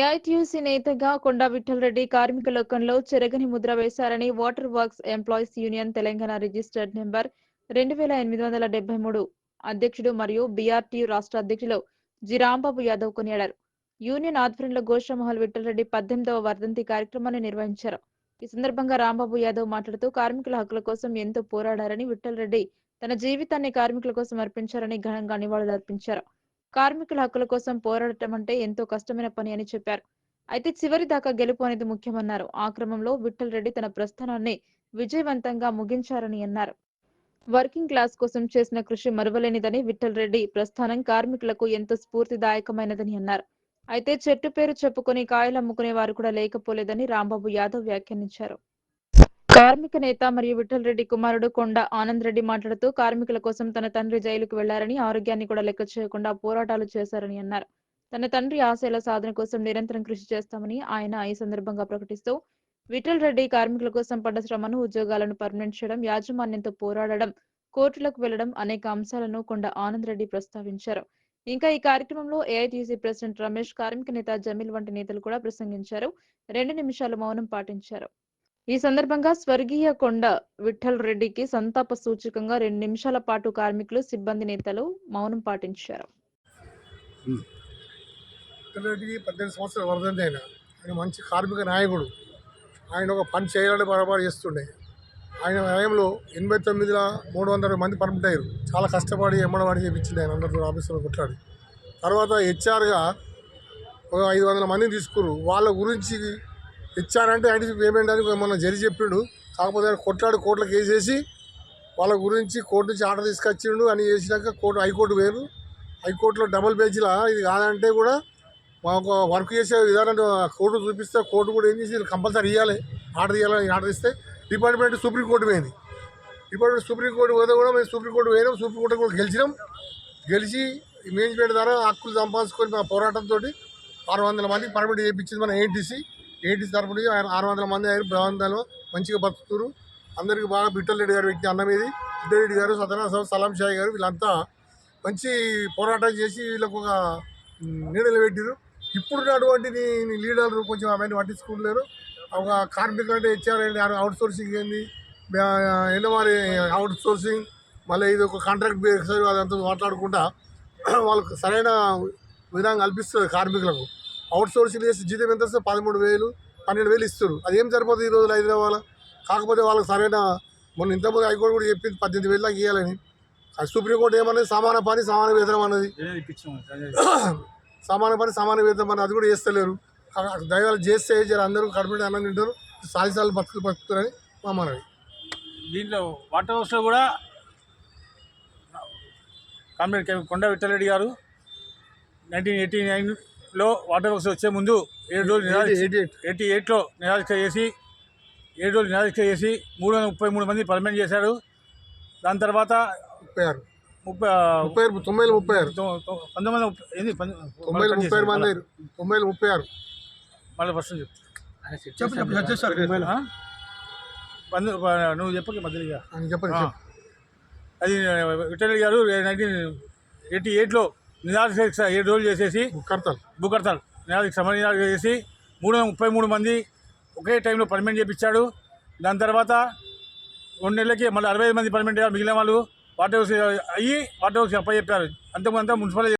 AITUC నేతగా కొండా విఠలరెడ్డి కార్మిక లోకంలో చెరగని ముద్ర వేశారని water works employees union Telangana registered number రెండు వేల ఎనిమిది వందల డెబ్బై మూడు అధ్యక్షుడు మరియు బీఆర్టీయు రాష్ట్ర అధ్యక్షులు జి రాంబాబు యాదవ్ కొనియాడారు. యూనియన్ ఆధ్వర్యంలో గోషమహల్ విఠలరెడ్డి పద్దెనిమిదవ వర్ధంతి కార్యక్రమాన్ని నిర్వహించారు. ఈ సందర్భంగా రాంబాబు యాదవ్ మాట్లాడుతూ కార్మికుల హక్కుల కోసం ఎంతో పోరాడారని విఠలరెడ్డి తన జీవితాన్ని కార్మికుల కోసం అర్పించారని ఘనంగా నివాళులర్పించారు. కార్మికుల హక్కుల కోసం పోరాడటం అంటే ఎంతో కష్టమైన పని అని చెప్పారు. అయితే చివరి దాకా గెలుపు అనేది ముఖ్యమన్నారు. ఆ క్రమంలో విఠల్ రెడ్డి తన ప్రస్థానాన్ని విజయవంతంగా ముగించారని అన్నారు. వర్కింగ్ క్లాస్ కోసం చేసిన కృషి మరువలేనిదని విఠల్ రెడ్డి ప్రస్థానం కార్మికులకు ఎంతో స్ఫూర్తిదాయకమైనదని అన్నారు. అయితే చెట్టు పేరు చెప్పుకొని కాయలు అమ్ముకునే వారు కూడా లేకపోలేదని రాంబాబు యాదవ్ వ్యాఖ్యానించారు. కార్మిక నేత మరియు విఠల్ రెడ్డి కుమారుడు కొండ ఆనంద్ రెడ్డి మాట్లాడుతూ కార్మికుల కోసం తన తండ్రి జైలుకు వెళ్ళారని ఆరోగ్యాన్ని కూడా లెక్క చేయకుండా పోరాటాలు చేశారని అన్నారు. తన తండ్రి ఆశయాల సాధన కోసం నిరంతరం కృషి చేస్తామని ఆయన ఈ సందర్భంగా ప్రకటిస్తూ విఠల్ రెడ్డి కార్మికుల కోసం పడ్డ శ్రమను ఉద్యోగాలను పర్మనెంట్ చేయడం యాజమాన్యంతో పోరాడడం కోర్టులకు వెళ్ళడం అనేక అంశాలను కొండ ఆనంద్ రెడ్డి ప్రస్తావించారు. ఇంకా ఈ కార్యక్రమంలో ఏఐటీసీ ప్రెసిడెంట్ రమేష్ కార్మిక నేత జమీల్ వంటి నేతలు కూడా ప్రసంగించారు. రెండు నిమిషాలు మౌనం పాటించారు. ఈ సందర్భంగా స్వర్గీయ కొండ విఠల్ రెడ్డికి సంతాప సూచకంగా రెండు నిమిషాల పాటు కార్మికులు సిబ్బంది నేతలు మౌనం పాటించారు. రెడ్డికి పద్దెనిమిది సంవత్సరాలు వరదండి ఆయన. ఆయన మంచి కార్మిక నాయకుడు. ఆయన ఒక పని చేయాలని బరాబరు చేస్తుండే. ఆయన న్యాయంలో ఎనభై తొమ్మిదిలో మూడు వందల మంది పర్మిట్ అయ్యారు చాలా కష్టపడి ఎమ్మడవాడి చేయించింది ఆయన అందరితో ఆఫీసులో కొట్లాడి. తర్వాత హెచ్ఆర్గా ఒక ఐదు వందల మందిని తీసుకురు. వాళ్ళ గురించి ఇచ్చారంటే అంటే ఆయన పేమెంట్ అని మొన్న జరి చెప్పిండు. కాకపోతే కొట్లాడు కోట్ల కేసేసి వాళ్ళ గురించి కోర్టు నుంచి ఆర్డర్ తీసుకొచ్చిండు అని చేసినాక కోర్టు హైకోర్టు వేరు. హైకోర్టులో డబుల్ బెంచ్లా ఇది కాదంటే కూడా మాకు వర్క్ చేసే విధానం కోర్టు చూపిస్తే కోర్టు కూడా ఏం చేసి కంపల్సరీ ఇవ్వాలి ఆర్డర్ ఇవ్వాలని ఆర్డర్ ఇస్తే డిపార్ట్మెంట్ సుప్రీంకోర్టు పోయింది. డిపార్ట్మెంట్ సుప్రీంకోర్టు పోతే కూడా మేము సుప్రీంకోర్టు పోయినాం సుప్రీంకోర్టు కూడా గెలిచినాం. గెలిచి మేనేజ్మెంట్ ద్వారా హక్కులు సంపాదించుకొని మా పోరాటంతో ఆరు వందల మందికి పర్మిట్ చేయించింది మన ఏటీసీ ఏటీసీ తరపు నుంచి ఆరు వందల మంది ఆయన బ్రహ్మందాలు మంచిగా బతుకుతున్నారు. అందరికీ బాగా బిట్టలరెడ్డి గారు వ్యక్తి అన్న మీది బిట్టల్ గారు సత్యనారాయణ సలాం షాయి గారు వీళ్ళంతా మంచి పోరాటం చేసి వీళ్ళకు ఒక నీడలు పెట్టారు ఇప్పుడున్నటువంటి లీడర్లు కొంచెం అవన్నీ పట్టించుకుంటలేరు. ఒక కార్మికులు అంటే హెచ్ఆర్ అవుట్ సోర్సింగ్ ఏంది? మరి అవుట్ సోర్సింగ్ మళ్ళీ ఇది ఒక కాంట్రాక్ట్ బేస్ అదంతా మాట్లాడుకుంటా వాళ్ళకు సరైన విధానం కల్పిస్తుంది కార్మికులకు. అవుట్ సోర్సింగ్ చేసి జీతం ఎంత వస్తే పదమూడు వేలు పన్నెండు వేలు ఇస్తారు అదేం సరిపోతుంది ఈ రోజులు హైదరాబాద్ కాకపోతే వాళ్ళకి సరైన మొన్న ఇంతకుముందు హైకోర్టు కూడా చెప్పింది పద్దెనిమిది వేలు దాకా ఇవ్వాలని సుప్రీంకోర్టు ఏమన్నది? సమాన పని సమాన వేతనం అన్నది. సమాన పని సమాన వేతనం అని అది కూడా చేస్తలేరు. దయవాళ్ళు చేస్తే జర అందరూ కడుపు అన్నం తింటారు. సాలిసార్లు బతుకులు బతుకుతారని మా మనవి. దీంట్లో వాటర్ హౌస్లో కూడా కామ్రేడ్ కొండ విఠలరెడ్డి గారు నైన్టీన్ ఎయిటీ నైన్లో వాటర్ హౌస్ వచ్చే ముందు ఏడు రోజులు నిరాదీక్ష ఎయిటీ ఎయిట్ ఎయిటీ ఎయిట్లో నిరాదీక్ష చేసి ఏడు రోజులు నిరాదీక్ష చేసి మూడు వందల ముప్పై మూడు మంది పర్మనెంట్ చేశాడు. దాని తర్వాత ముప్పై ఆరు. ముప్పై ముప్పై ఆరు తొంభై ముప్పై ఆరు. పంతొమ్మిది వందల ముప్పై ఏంది తొంభై ముప్పై ఆరు చేశారు. మంది. అయ్యారు తొంభై ముప్పై ఆరు. మళ్ళీ ఫస్ట్ చెప్పు. నువ్వు చెప్పక మధ్యలో అని చెప్పండి. అది విఠల్ గారు నైన్టీన్ ఎయిటీ ఎయిట్లో నిరాదీక్ష ఏడు రోజులు చేసేసి కడతారు భూకర్తలు నిరాదీక్ష సమర నిరాదీక్ష చేసి మూడు వందల ముప్పై మూడు మంది ఒకే టైంలో పర్మనెంట్ చేయించాడు దాని తర్వాత రెండు నెలలకి మళ్ళీ అరవై మంది పర్మనెంట్ మిగిలిన వాళ్ళు వాటర్ హౌస్ అయ్యి వాటర్ హౌస్ అప్ప చెప్పారు అంతకుముందు అంతా మున్సిపల్